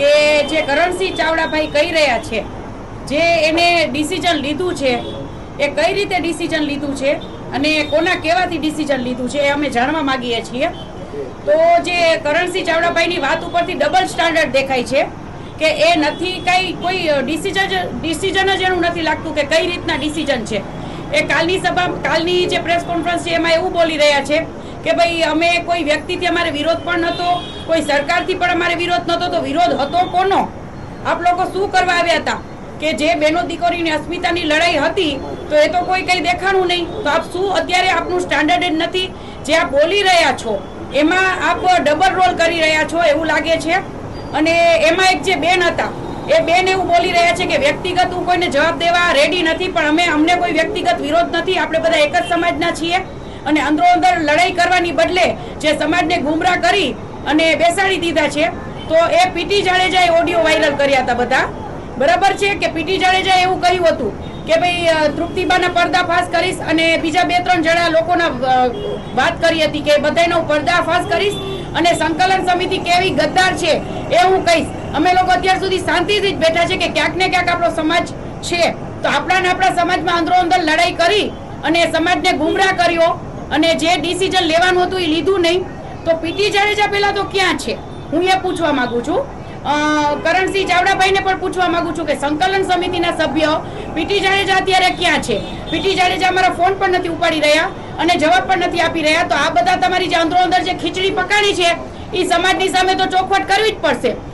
કે જે કરણસિંહ ચાવડાભાઈ કહી રહ્યા છે, જે એને ડિસિઝન લીધું છે, એ કઈ રીતે ડિસિઝન લીધું છે અને કોના કહેવાથી ડિસિઝન લીધું છે એ અમે જાણવા માંગીએ છીએ. તો જે કરણસિંહ ચાવડાભાઈની વાત ઉપરથી ડબલ સ્ટાન્ડર્ડ દેખાય છે કે એ નથી કઈ, કોઈ ડિસિઝન ડિસિઝન જ એનું નથી લાગતું કે કઈ રીતના ડિસિઝન છે. એ કાલની સભા, કાલની જે પ્રેસ કોન્ફરન્સ છે એમાં એવું બોલી રહ્યા છે કે ભાઈ, અમે કોઈ વ્યક્તિથી અમારે વિરોધ પણ નહોતો, કોઈ સરકારથી પણ અમારે વિરોધ નહોતો, તો વિરોધ હતો કોનો? આપ લોકો શું કરવા આવ્યા હતા? કે જે બેનો દીકરીની અસ્મિતાની લડાઈ હતી, તો એ તો કોઈ કંઈ દેખાણું નહીં. તો આપ શું અત્યારે આપનું સ્ટાન્ડર્ડ જ નથી? જે આપ બોલી રહ્યા છો, એમાં આપ ડબલ રોલ કરી રહ્યા છો એવું લાગે છે? અને એમાં એક જે બેન હતા, એ બેન એવું બોલી રહ્યા છે કે વ્યક્તિગત હું કોઈને જવાબ દેવા રેડી નથી, પણ અમે અમને કોઈ વ્યક્તિગત વિરોધ નથી. આપણે બધા એક જ સમાજના છીએ. અને અંદરો અંદર લડાઈ કરવાની બદલે જે સમાજને ગુમરાહ કરી અને બેસાડી દીધા છે, તો એ પીટી જાડેજાએ ઓડિયો વાયરલ કર્યા હતા બધા. બરાબર છે કે પીટી જાડેજાએ એવું કહ્યું હતું કે ભાઈ તૃપ્તિબાના પર્દાફાશ કરીશ અને બીજા બે ત્રણ જણા લોકોના વાત કરી હતી કે બધાનો પર્દાફાશ કરીશ અને સંકલન સમિતિ કેવી ગદ્દાર છે એ હું કહીશ. અમે લોકો અત્યાર સુધી શાંતિથી જ બેઠા છે કે ક્યાંક ને ક્યાંક આપણો સમાજ છે. તો આપણા આપણા સમાજમાં અંદરો અંદર લડાઈ કરી અને સમાજને ગુમરાહ કર્યો. અને જે ડિસિઝન લેવાનું હતું એ લીધું નહીં. તો પીટી જાડેજા પહેલાં તો ક્યાં છે? હું એ પૂછવા માંગુ છું. કરણસિંહ ચાવડાભાઈને પણ પૂછવા માંગુ છું કે સંકલન સમિતિના સભ્ય પીટી જાડેજા અત્યારે ક્યાં છે? પીટી જાડેજા અમારા ફોન પણ નથી ઉપાડી રહ્યા અને જવાબ પણ નથી આપી રહ્યા. તો આ બધા તમારી જે અંદરો અંદર જે ખીચડી પકાડી છે એ સમાજની સામે તો ચોખવટ કરવી જ પડશે.